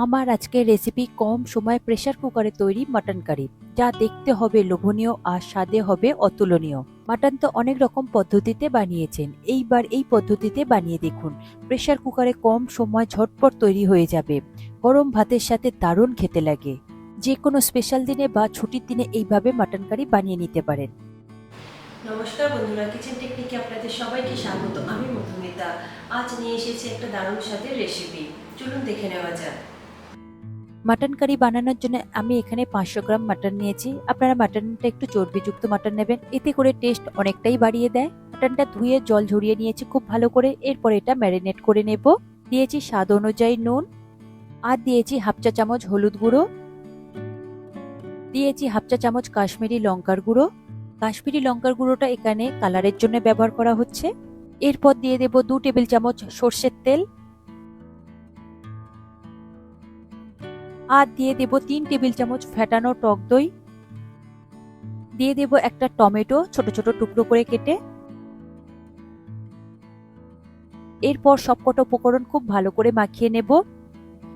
আমার আজকের রেসিপি কম সময়ে প্রেশার কুকারে তৈরি মাটন কারি যা দেখতে হবে লোভনীয় আর স্বাদে হবে অতুলনীয়। মাটন তো অনেক রকম পদ্ধতিতে বানিয়েছেন, এইবার এই পদ্ধতিতে বানিয়ে দেখুন। প্রেশার কুকারে কম সময় ঝটপট তৈরি হয়ে যাবে। গরম ভাতের সাথে দারুণ খেতে লাগে। যে কোনো স্পেশাল দিনে বা ছুটির দিনে এইভাবে মাটন কারি বানিয়ে নিতে পারেন। নমস্কার বন্ধুরা কিচেন টেকনিকে আপনাদের সবাইকে স্বাগত। আমি মধুমিতা। আজ নিয়ে এসেছি একটা দারুণ স্বাদের রেসিপি চলুন দেখে নেওয়া যাক। মাটন কারি বানানোর জন্য আমি এখানে পাঁচশো গ্রাম মাটন নিয়েছি। আপনারা মাটনটা একটু চর্বিযুক্ত মাটন নেবেন। এতে করে টেস্ট অনেকটাই বাড়িয়ে দেয়। মাটনটা ধুয়ে জল ঝরিয়ে নিয়েছি খুব ভালো করে। এরপর এটা ম্যারিনেট করে নেব। দিয়েছি স্বাদ অনুযায়ী নুন। আর দিয়েছি হাফ চা চামচ হলুদ গুঁড়ো। দিয়েছি হাফ চা চামচ কাশ্মীরি লঙ্কার গুঁড়ো। কাশ্মীরি লঙ্কার গুঁড়োটা এখানে কালারের জন্য ব্যবহার করা হচ্ছে। এরপর দিয়ে দেব দু টেবিল চামচ সর্ষের তেল। আর দিয়ে দেব তিন টেবিল চামচ ফেটানো টক দই। দিয়ে দেব একটা টমেটো ছোট ছোট টুকরো করে কেটে। এরপর সবকটা উপকরণ খুব ভালো করে মাখিয়ে নেব।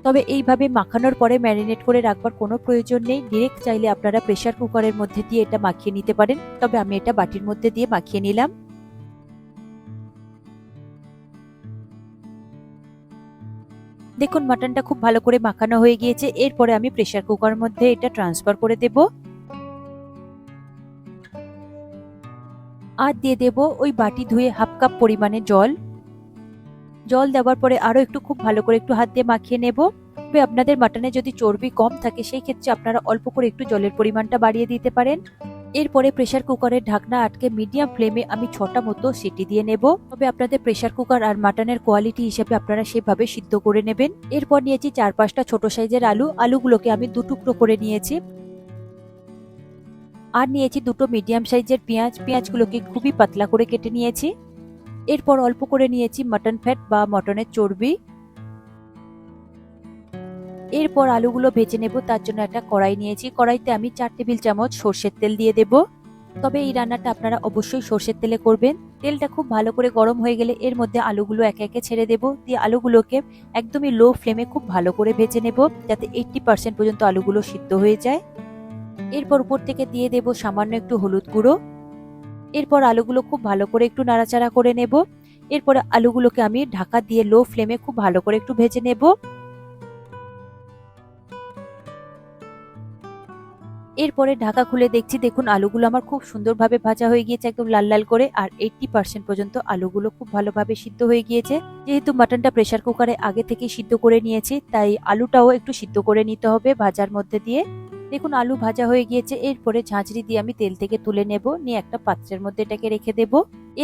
তবে এইভাবে মাখানোর পরে ম্যারিনেট করে রাখবার কোনো প্রয়োজন নেই। ডিরেক্ট চাইলে আপনারা প্রেশার কুকারের মধ্যে দিয়ে এটা মাখিয়ে নিতে পারেন। তবে আমি এটা বাটির মধ্যে দিয়ে মাখিয়ে নিলাম। দেখুন মাটনটা খুব ভালো করে মাখানো হয়ে গিয়েছে। এরপরে আমি প্রেসার কুকারের মধ্যে এটা ট্রান্সফার করে দেব। আর দিয়ে দেব ওই বাটি ধুয়ে হাফ কাপ পরিমাণে জল। জল দেওয়ার পরে আরও একটু খুব ভালো করে একটু হাত দিয়ে মাখিয়ে নেব। তবে আপনাদের মাটনে যদি চর্বি কম থাকে, সেই ক্ষেত্রে আপনারা অল্প করে একটু জলের পরিমাণটা বাড়িয়ে দিতে পারেন। এরপরে প্রেসার কুকারের ঢাকনা আটকে মিডিয়াম ফ্লেমে আমি ছটা মতো সিটি দিয়ে নেব। তবে আপনাদের প্রেসার কুকার আর মাটনের কোয়ালিটি হিসেবে আপনারা সেভাবে সিদ্ধ করে নেবেন। এরপর নিয়েছি চার পাঁচটা ছোট সাইজের আলু। আলুগুলোকে আমি দু টুকরো করে নিয়েছি। আর নিয়েছি দুটো মিডিয়াম সাইজের পেঁয়াজ। পেঁয়াজগুলোকে খুবই পাতলা করে কেটে নিয়েছি। এরপর অল্প করে নিয়েছি মাটন ফ্যাট বা মটনের চর্বি। এরপর আলুগুলো ভেজে নেব, তার জন্য একটা কড়াই নিয়েছি। কড়াইতে আমি চার টেবিল চামচ সর্ষের তেল দিয়ে দেব। তবে এই রান্নাটা আপনারা অবশ্যই সর্ষের তেলে করবেন। তেলটা খুব ভালো করে গরম হয়ে গেলে এর মধ্যে আলুগুলো একে একে ছেড়ে দেব। দিয়ে আলুগুলোকে একদমই লো ফ্লেমে খুব ভালো করে ভেজে নেব, যাতে এইটটি পার্সেন্ট পর্যন্ত আলুগুলো সিদ্ধ হয়ে যায়। এরপর উপর থেকে দিয়ে দেব সামান্য একটু হলুদ গুঁড়ো। এরপর আলুগুলো খুব ভালো করে একটু নাড়াচাড়া করে নেব। এরপরে আলুগুলোকে আমি ঢাকা দিয়ে লো ফ্লেমে খুব ভালো করে একটু ভেজে নেব। এরপরে ঢাকা খুলে দেখছি, দেখুন আলুগুলো আমার খুব সুন্দরভাবে ভাজা হয়ে গিয়েছে একদম লাল লাল করে, আর এইটটি পার্সেন্ট পর্যন্ত আলুগুলো খুব ভালোভাবে সিদ্ধ হয়ে গিয়েছে। যেহেতু মাটনটা প্রেসার কুকারে আগে থেকে সিদ্ধ করে নিয়েছি, তাই আলুটাও একটু সিদ্ধ করে নিতে হবে ভাজার মধ্যে দিয়ে। দেখুন আলু ভাজা হয়ে গিয়েছে, এরপরে ঝাঁঝরি দিয়ে আমি তেল থেকে তুলে নেব, নিয়ে একটা পাত্রের মধ্যে এটাকে রেখে দেব।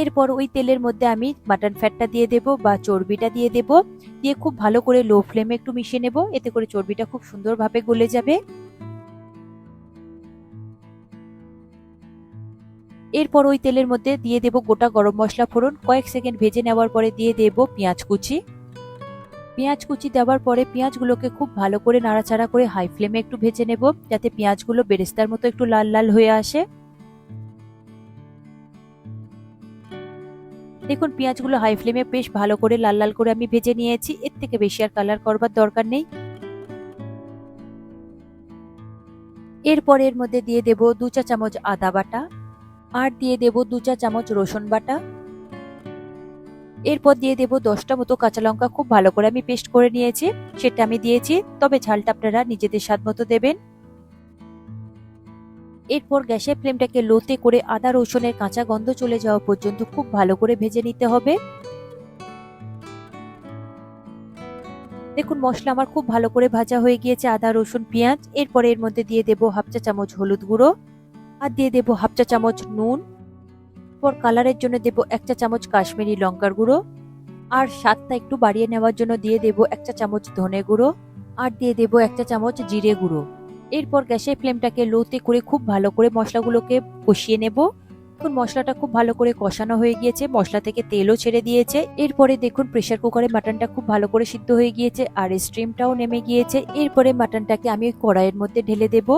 এরপর ওই তেলের মধ্যে আমি মাটন ফ্যাটটা দিয়ে দেব বা চর্বিটা দিয়ে দেব, দিয়ে খুব ভালো করে লো ফ্লেমে একটু মিশিয়ে নেব, এতে করে চর্বিটা খুব সুন্দরভাবে গলে যাবে। এরপর ওই তেলের মধ্যে দিয়ে দেব গোটা গরম মশলা ফোড়ন, কয়েক সেকেন্ড ভেজে নেওয়ার পরে দিয়ে দেব পেঁয়াজ কুচি। পেঁয়াজ কুচি দেওয়ার পরে পেঁয়াজগুলোকে খুব ভালো করে নাড়াচাড়া করে হাই ফ্লেমে একটু ভেজে নেব, যাতে পেঁয়াজগুলো বেরেস্তার মতো একটু লাল লাল হয়ে আসে। দেখুন, পেঁয়াজগুলো হাই ফ্লেমে বেশ ভালো করে লাল লাল করে আমি ভেজে নিয়েছি, এর থেকে বেশি আর কালার করবার দরকার নেই। এরপর এর মধ্যে দিয়ে দেব দু চা চামচ আদা বাটা। আর দিয়ে দেব দু চা চামচ রসুন বাটা। এরপর দিয়ে দেব দশটা মতো কাঁচা লঙ্কা, খুব ভালো করে আমি পেস্ট করে নিয়েছি, সেটা আমি দিয়েছি, তবে ঝালটা আপনারা নিজেদের স্বাদ মতো দেবেন। এরপর গ্যাসের ফ্লেমটাকে লোতে করে আদা, রসুনের কাঁচা গন্ধ চলে যাওয়া পর্যন্ত খুব ভালো করে ভেজে নিতে হবে। দেখুন, মশলা আমার খুব ভালো করে ভাজা হয়ে গিয়েছে, আদা, রসুন, পেঁয়াজ। এরপর এর মধ্যে দিয়ে দেব হাফ চা চামচ হলুদ গুঁড়ো। আর দিয়ে দেব হাফ চা চামচ নুন পর কালারের জন্য দেব এক চা চামচ কাশ্মীরি লঙ্কার গুঁড়ো, আর স্বাদটা একটু বাড়িয়ে নেওয়ার জন্য দিয়ে দেব এক চা চামচ ধনে গুঁড়ো, আর দিয়ে দেব এক চা চামচ জিরে গুঁড়ো। এরপর গ্যাসের ফ্লেমটাকে লোতে করে খুব ভালো করে মশলাগুলোকে কষিয়ে নেব। এখন মশলাটা খুব ভালো করে কষানো হয়ে গিয়েছে, মশলা থেকে তেলও ছেড়ে দিয়েছে। এরপরে দেখুন প্রেসার কুকারে মাটনটা খুব ভালো করে সিদ্ধ হয়ে গিয়েছে, আর স্ট্রিমটাও নেমে গিয়েছে। এরপরে মাটনটাকে আমি কড়াইয়ের মধ্যে ঢেলে দেবো।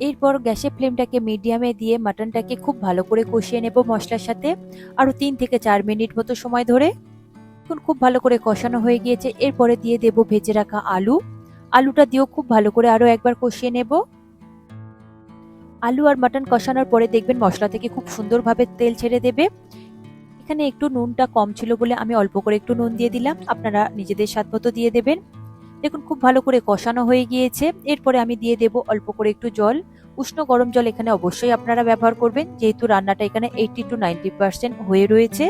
এরপর গ্যাসের ফ্লেমটাকে মিডিয়ামে দিয়ে মাটনটাকে খুব ভালো করে কষিয়ে নেব মশলার সাথে। আরও তিন থেকে চার মিনিট মতো সময় ধরে। দেখুন, খুব ভালো করে কষানো হয়ে গিয়েছে। এরপরে দিয়ে দেব ভেজে রাখা আলু। আলুটা দিয়েও খুব ভালো করে আরও একবার কষিয়ে নেব। আলু আর মাটন কষানোর পরে দেখবেন মশলা থেকে খুব সুন্দরভাবে তেল ছেড়ে দেবে। এখানে একটু নুনটা কম ছিল বলে আমি অল্প করে একটু নুন দিয়ে দিলাম। আপনারা নিজেদের স্বাদ মতো দিয়ে দেবেন। দেখুন, খুব ভালো করে কষানো হয়ে গিয়েছে। এরপরে আমি দিয়ে দেব অল্প করে একটু জল। উষ্ণ গরম জল এখানে অবশ্যই আপনারা ব্যবহার করবেন। যেহেতু রান্নাটা এখানে এইটটি টু নাইনটি পার্সেন্ট হয়ে রয়েছে।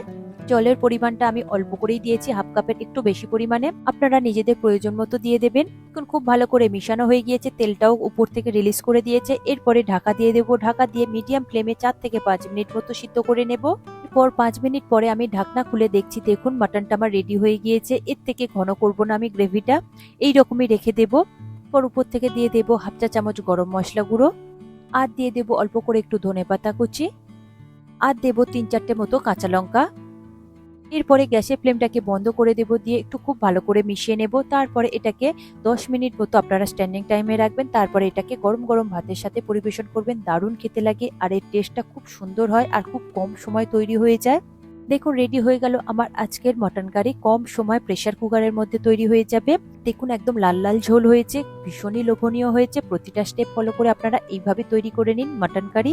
জলের পরিমাণটা আমি অল্প করেই দিয়েছি, হাফ কাপের একটু বেশি পরিমাণে। আপনারা নিজেদের প্রয়োজন মতো দিয়ে দেবেন। এখন খুব ভালো করে মিশানো হয়ে গিয়েছে, তেলটাও উপর থেকে রিলিজ করে দিয়েছে। এরপরে ঢাকা দিয়ে দেবো। ঢাকা দিয়ে মিডিয়াম ফ্লেমে চার থেকে পাঁচ মিনিট মতো সিদ্ধ করে নেব। পর পাঁচ মিনিট পরে আমি ঢাকনা খুলে দেখছি, দেখুন মাটনটা আমার রেডি হয়ে গিয়েছে। এর থেকে ঘন করব না আমি গ্রেভিটা এই রকমই রেখে দেব। পর উপর থেকে দিয়ে দেব হাফ চা চামচ গরম মশলা গুঁড়ো। আর দিয়ে দেব অল্প করে একটু ধনে পাতা কুচি। আর দেব তিন চারটে মতো কাঁচা লঙ্কা। এরপরে গ্যাসের ফ্লেমটাকে বন্ধ করে দেব, দিয়ে একটু খুব ভালো করে মিশিয়ে নেব। তারপরে এটাকে দশ মিনিট মতো আপনারা স্ট্যান্ডিং টাইমে রাখবেন। তারপরে এটাকে গরম গরম ভাতের সাথে পরিবেশন করবেন। দারুণ খেতে লাগে আর এর টেস্টটা খুব সুন্দর হয় আর খুব কম সময় তৈরি হয়ে যায়। দেখুন রেডি হয়ে গেল আমার আজকের মটন কারি কম সময় প্রেশার কুকারের মধ্যে তৈরি হয়ে যাবে। দেখুন, একদম লাল লাল ঝোল হয়েছে, ভীষণই লোভনীয় হয়েছে। প্রতিটা স্টেপ ফলো করে আপনারা এইভাবে তৈরি করে নিন মটন কারি